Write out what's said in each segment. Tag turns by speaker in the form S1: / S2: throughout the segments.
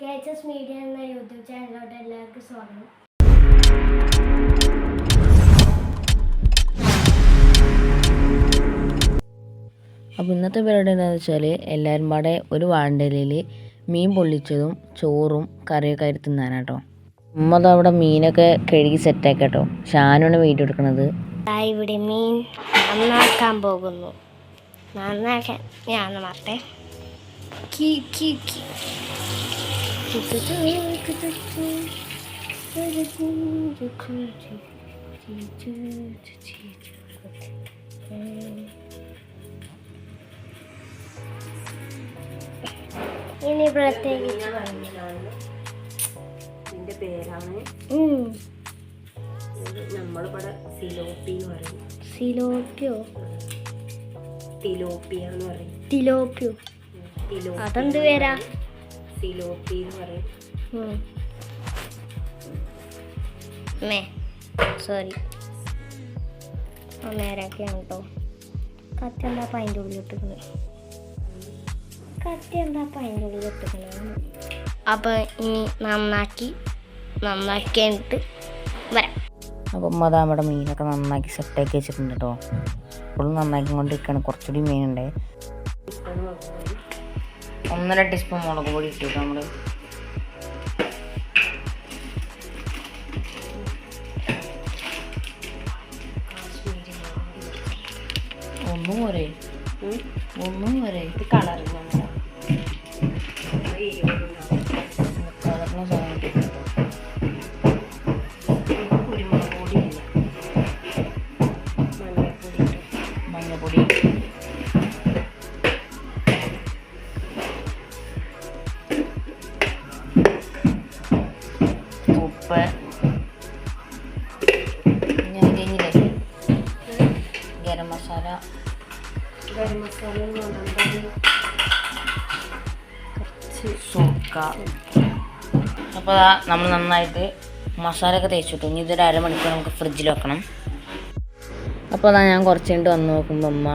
S1: K H S media എന്ന YouTube ചാനലിലോട്ട് എല്ലാവർക്കും സ്വാഗതം.
S2: അപ്പോൾ ഇന്നത്തെ പരിപാടി എന്താണെന്ന് വെച്ചാൽ എല്ലാവരും പാടെ ഒരു വാണ്ടലിൽ മീൻ പൊള്ളിച്ചതും ചോറും കറിയൊക്കെ ആയിട്ട് തിന്നാനാണ് കേട്ടോ ഉമ്മത് അവിടെ മീനൊക്കെ കഴുകി സെറ്റാക്കി കേട്ടോ ഷാനാണ് വീഡിയോ എടുക്കുന്നത്
S1: ദാ ഇവിടെ മീൻ നന്നാക്കാൻ പോകുന്നു. നന്നാക്കാൻ ഞാൻ മാറട്ടെ കീ കീ കീ ഇനി പ്രത്യേകിച്ച്.
S3: ഇതിന്റെ പേരാണ്. നമ്മളിവിടെ സിലോപ്പി എന്ന് പറയും.
S1: സിലോപ്പിയോ
S3: തിലോപ്പിയ എന്ന് പറയും.
S1: തിലോപ്പിയോ
S3: തിലോപ്പി
S1: അതെന്ത് പേരാ?
S3: സിലോപ്പി എന്ന് പറയും.
S1: മേ സോറി നേരാക്കിയാണ് കേട്ടോ കത്തി എന്താ അപ്പം അതിന്റെ ഉള്ളിൽ ഇട്ടിക്കുന്നത് കത്തി എന്താ അതിന്റെ ഉള്ളിൽ ഇട്ടിക്കുന്നത് അപ്പോൾ ഇനി നന്നാക്കി നന്നാക്കി കഴിഞ്ഞിട്ട് വരാം.
S2: അപ്പോൾ ഉമ്മ നമ്മുടെ മീനൊക്കെ നന്നാക്കി സെറ്റാക്കി വെച്ചിട്ടുണ്ട് കേട്ടോ ഇപ്പോഴും നന്നാക്കി കൊണ്ടിരിക്കുകയാണ് കുറച്ചുകൂടി മീനുണ്ട്. ഒന്നര ടീസ്പൂൺ മുളക് പൊടി ഇട്ടു നമ്മൾ ഒന്നും പോരെ? ഒന്നും പോരെ?
S3: ഇത്
S2: ഉപ്പ് ഞാൻ കഴിഞ്ഞില്ലേ ഗരം മസാല
S3: ഗരം മസാല. കുറച്ച്
S2: സുർക്ക അപ്പോൾ നമ്മൾ നന്നായിട്ട് മസാലയൊക്കെ തേച്ചിട്ടു. ഇനി ഇതൊരു അരമണിക്കൂർ നമുക്ക് ഫ്രിഡ്ജിൽ വെക്കണം. അപ്പോൾ അതാ ഞാൻ കുറച്ച് കഴിഞ്ഞിട്ട് വന്ന് നോക്കുമ്പോൾ അമ്മ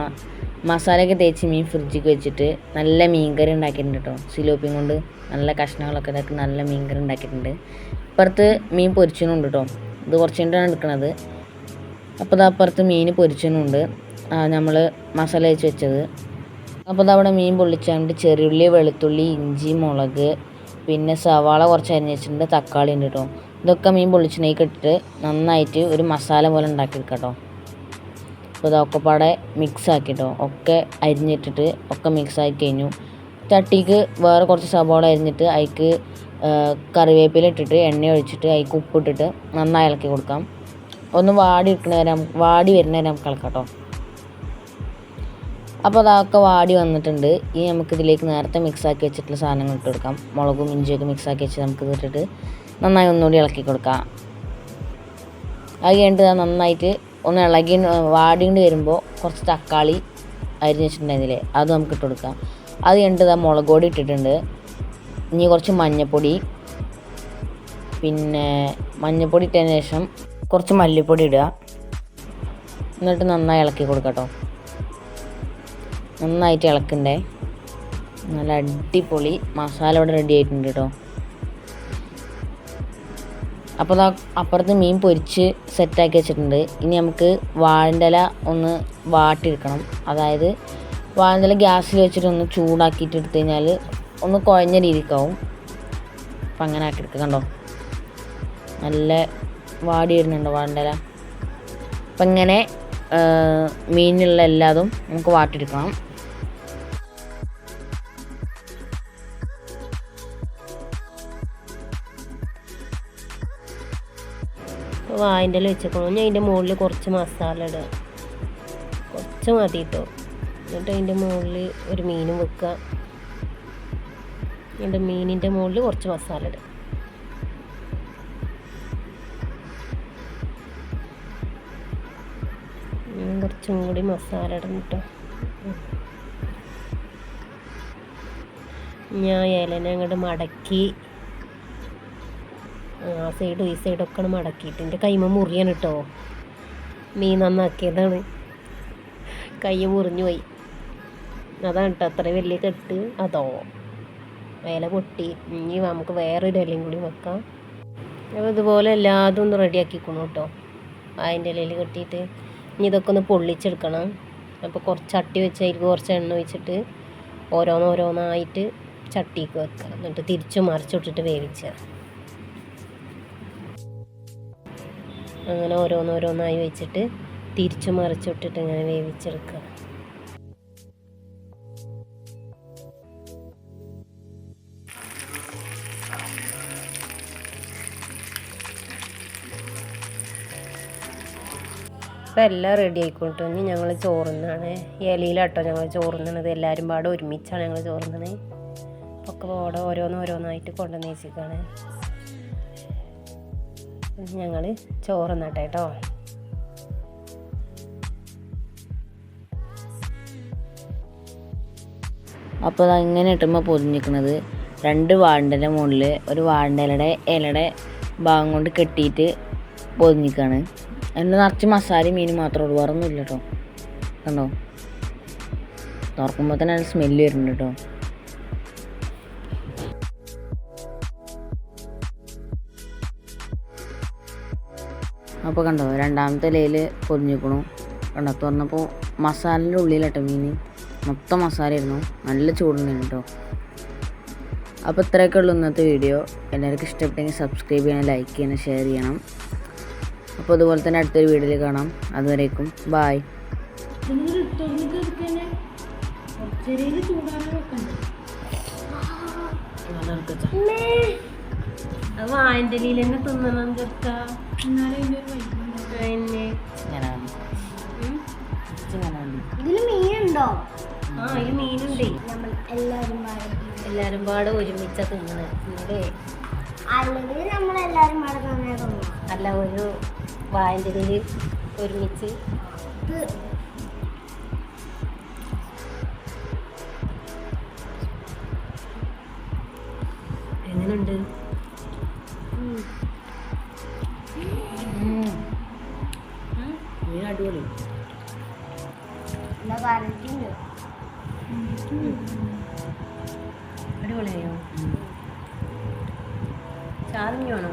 S2: മസാലയൊക്കെ തേച്ച് മീൻ ഫ്രിഡ്ജിക്ക് വെച്ചിട്ട് നല്ല മീൻകറി ഉണ്ടാക്കിയിട്ടുണ്ട് കേട്ടോ. സിലോപ്പിയും കൊണ്ട് നല്ല കഷ്ണങ്ങളൊക്കെ ഇതാക്കി നല്ല മീൻകറി ഉണ്ടാക്കിയിട്ടുണ്ട്. ഇപ്പുറത്ത് മീൻ പൊരിച്ചതുണ്ട് കേട്ടോ ഇത് കുറച്ച് കഴിഞ്ഞിട്ടാണ് എടുക്കണത്. അപ്പോൾ അപ്പുറത്ത് മീൻ പൊരിച്ചതുണ്ട് നമ്മൾ മസാല വെച്ച് വെച്ചത്. അപ്പോൾ അവിടെ മീൻ പൊള്ളിച്ചാണ്ട് ചെറിയുള്ളി വെളുത്തുള്ളി ഇഞ്ചി മുളക് പിന്നെ സവാള കുറച്ച് അരിഞ്ഞ് വെച്ചിട്ടുണ്ട് തക്കാളി ഉണ്ട് കേട്ടോ ഇതൊക്കെ മീൻ പൊള്ളിച്ചിനേക്ക് ഇട്ടിട്ട് നന്നായിട്ട് ഒരു മസാല പോലെ ഉണ്ടാക്കിയെടുക്കാം കേട്ടോ അപ്പോൾ ഇതൊക്കെ പാടെ മിക്സ് ആക്കിട്ടോ ഒക്കെ അരിഞ്ഞിട്ടിട്ട് ഒക്കെ മിക്സ് ആക്കി കഴിഞ്ഞു. ചട്ടിക്ക് വേറെ കുറച്ച് സവാള അരിഞ്ഞിട്ട് അതിക്ക് കറിവേപ്പില ഇട്ടിട്ട് എണ്ണ ഒഴിച്ചിട്ട് അതിക്ക് ഉപ്പിട്ടിട്ട് നന്നായി ഇളക്കി കൊടുക്കാം. ഒന്ന് വാടി ഇരിക്കണ വരെ വാടി വരുന്ന വരെ നമുക്ക് ഇളക്കാം കേട്ടോ. അപ്പോൾ അതൊക്കെ വാടി വന്നിട്ടുണ്ട്. ഇനി നമുക്ക് ഇതിലേക്ക് നേരത്തെ മിക്സാക്കി വെച്ചിട്ടുള്ള സാധനങ്ങൾ ഇട്ട് കൊടുക്കാം. മുളകും ഇഞ്ചിയൊക്കെ മിക്സാക്കി വെച്ച് നമുക്ക് ഇതിട്ടിട്ട് നന്നായി ഒന്നുകൂടി ഇളക്കി കൊടുക്കാം. അത് കഴിഞ്ഞിട്ട് നന്നായിട്ട് ഒന്ന് ഇളകി വാടിണ്ട് വരുമ്പോൾ കുറച്ച് തക്കാളി അരിഞ്ഞ് വെച്ചിട്ടുണ്ടായിരുന്നില്ലേ അത് നമുക്ക് ഇട്ട് കൊടുക്കാം. അത് കഴിഞ്ഞിട്ട് മുളക് പൊടി ഇട്ടിട്ടുണ്ട്. ഇനി കുറച്ച് മഞ്ഞൾപ്പൊടി പിന്നെ മഞ്ഞൾപ്പൊടി ഇട്ടതിന് ശേഷം കുറച്ച് മല്ലിപ്പൊടി ഇടുക. എന്നിട്ട് നന്നായി ഇളക്കി കൊടുക്കട്ടോ നന്നായിട്ട് ഇളക്കണ്ടേ? നല്ല അടിപൊളി മസാല ഇവിടെ റെഡി ആയിട്ടുണ്ട് കേട്ടോ. അപ്പോൾ അപ്പുറത്ത് മീൻ പൊരിച്ച് സെറ്റാക്കി വെച്ചിട്ടുണ്ട്. ഇനി നമുക്ക് വാഴന്റെ ഇല ഒന്ന് വാട്ടിയെടുക്കണം. അതായത് വാഴന്റെ ഇല ഗ്യാസിൽ വെച്ചിട്ട് ഒന്ന് ചൂടാക്കിയിട്ട് എടുത്തു കഴിഞ്ഞാൽ ഒന്ന് കുഴഞ്ഞ രീതിക്കാവും. അപ്പം അങ്ങനെ ആക്കി എടുക്കുക കണ്ടോ? നല്ല വാടി വരുന്നുണ്ടോ വാണ്ടല. അപ്പം ഇങ്ങനെ മീനിലുള്ള എല്ലാതും നമുക്ക് വാട്ടിയെടുക്കണം.
S3: വായിന്റെ വെച്ചേക്കണം. ഞാൻ അതിന്റെ മുകളിൽ കുറച്ച് മസാല ഇടുക കുറച്ച് മതി കേട്ടോ എന്നിട്ട് അതിന്റെ മുകളിൽ ഒരു മീനും വെക്കുക എന്റെ മീനിന്റെ മുകളിൽ കുറച്ച് മസാല ഇടും. കുറച്ചും കൂടി മസാല ഇടണം കേട്ടോ. ഞാൻ ഇലനെ അങ്ങോട്ട് മടക്കി ആ സൈഡും ഈ സൈഡൊക്കെ മടക്കിയിട്ട് എന്റെ കൈമ മുറിയാണ് കേട്ടോ. മീൻ നന്നാക്കിയതാണ്. കൈ മുറിഞ്ഞു പോയി. അതാണ് കേട്ടോ അത്ര വലിയ കെട്ട്. അതോ. ഇല പൊട്ടി. ഇനി നമുക്ക് വേറൊരു ഇലയും കൂടി വെക്കാം. അപ്പോൾ ഇതുപോലെ എല്ലാതും ഒന്ന് റെഡിയാക്കിക്കണം കേട്ടോ. അതിന്റെ ഇലയിൽ കെട്ടിയിട്ട് ഇനി ഇതൊക്കെ ഒന്ന് പൊള്ളിച്ചെടുക്കണം. അപ്പോൾ കുറച്ച് ചട്ടി വെച്ച് അതിൽ കുറച്ച് എണ്ണ ഒഴിച്ചിട്ട് ഓരോന്നോരോന്നായിട്ട് ചട്ടിക്ക് വെക്കുക എന്നിട്ട് തിരിച്ചു മറിച്ചിട്ടിട്ട് വേവിക്കുക. അങ്ങനെ ഓരോന്നോരോന്നായി വെച്ചിട്ട് തിരിച്ചു മറിച്ചിട്ടിട്ട് ഇങ്ങനെ വേവിച്ചെടുക്കുക. അപ്പം എല്ലാം റെഡി ആയിക്കോട്ടെ. ഇനി ഞങ്ങൾ ചോറുന്നാണ്. ഇലയിലാട്ടോ ഞങ്ങൾ ചോറുന്നത് എല്ലാവരും പാടെ ഒരുമിച്ചാണ് ഞങ്ങൾ ചോറുന്നത് ഒക്കെ പാടെ ഓരോന്ന് ഓരോന്നായിട്ട് കൊണ്ടുവന്ന് വെച്ചിരിക്കുകയാണ് ഞങ്ങൾ ചോറുന്നട്ടെ കേട്ടോ
S2: അപ്പോൾ അത് ഇങ്ങനെ ഇട്ടുമ്പോൾ പൊതിഞ്ഞിരിക്കുന്നത് രണ്ട് വാഴന്റെ മുകളിൽ ഒരു വാഴന്റെ ഇലയുടെ ഭാഗം കൊണ്ട് കെട്ടിയിട്ട് പൊതിഞ്ഞിക്കാണ് അതിൽ നിറച്ച് മസാല മീൻ മാത്രമേ ഉള്ളൂ. വേറെ ഒന്നുമില്ല കേട്ടോ കണ്ടോ? തുറക്കുമ്പോൾ തന്നെ അതിന് സ്മെല്ല് വരുന്നുണ്ട് കേട്ടോ അപ്പോൾ കണ്ടോ രണ്ടാമത്തെ ഇലയിൽ പൊതിഞ്ഞിക്കണു കണ്ടോ തുറന്നപ്പോൾ മസാലന്റെ ഉള്ളിലട്ടോ മീൻ മൊത്തം മസാല ആയിരുന്നു നല്ല ചൂടുണ്ടായിരുന്നു കേട്ടോ അപ്പോൾ ഇത്രയൊക്കെ ഉള്ളൂ ഇന്നത്തെ വീഡിയോ എല്ലാവർക്കും ഇഷ്ടപ്പെട്ടെങ്കിൽ സബ്സ്ക്രൈബ് ചെയ്യണം ലൈക്ക് ചെയ്യണം ഷെയർ ചെയ്യണം അപ്പോൾ അതുപോലെ തന്നെ അടുത്തൊരു വീഡിയോയിൽ കാണാം. അതുവരേക്കും. ബായ്
S3: വായന്റെ തന്നെ തിന്നണം ചെറുക്ക
S1: മീനുണ്ടോ?
S3: ആ മീനുണ്ടേ.
S1: നമ്മൾ എല്ലാവരും പാടെ
S3: എല്ലാരും പാടെ ഒരുമിച്ച തിന്നണേ. അല്ലേ
S1: അല്ലെങ്കിൽ നമ്മൾ എല്ലാവരും പാടെ തന്നെ തോന്നും
S3: അല്ല ഒരു വായന്റെ ഇതിൽ ഒരുമിച്ച് എങ്ങനെയുണ്ട്
S2: അടിപൊളി.
S3: അടിപൊളിയായോ? ചാറിഞ്ഞു വേണോ?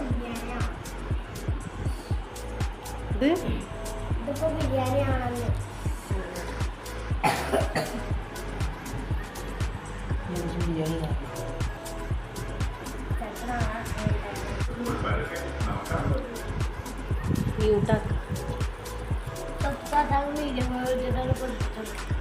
S1: ബിരിയാണിയാ
S3: ഇത്?
S1: ഇതിപ്പോ ബിരിയാണി ആണെന്ന്.
S3: മ്യൂട്ടാക്ക
S1: tahu nih jangan jangan lupa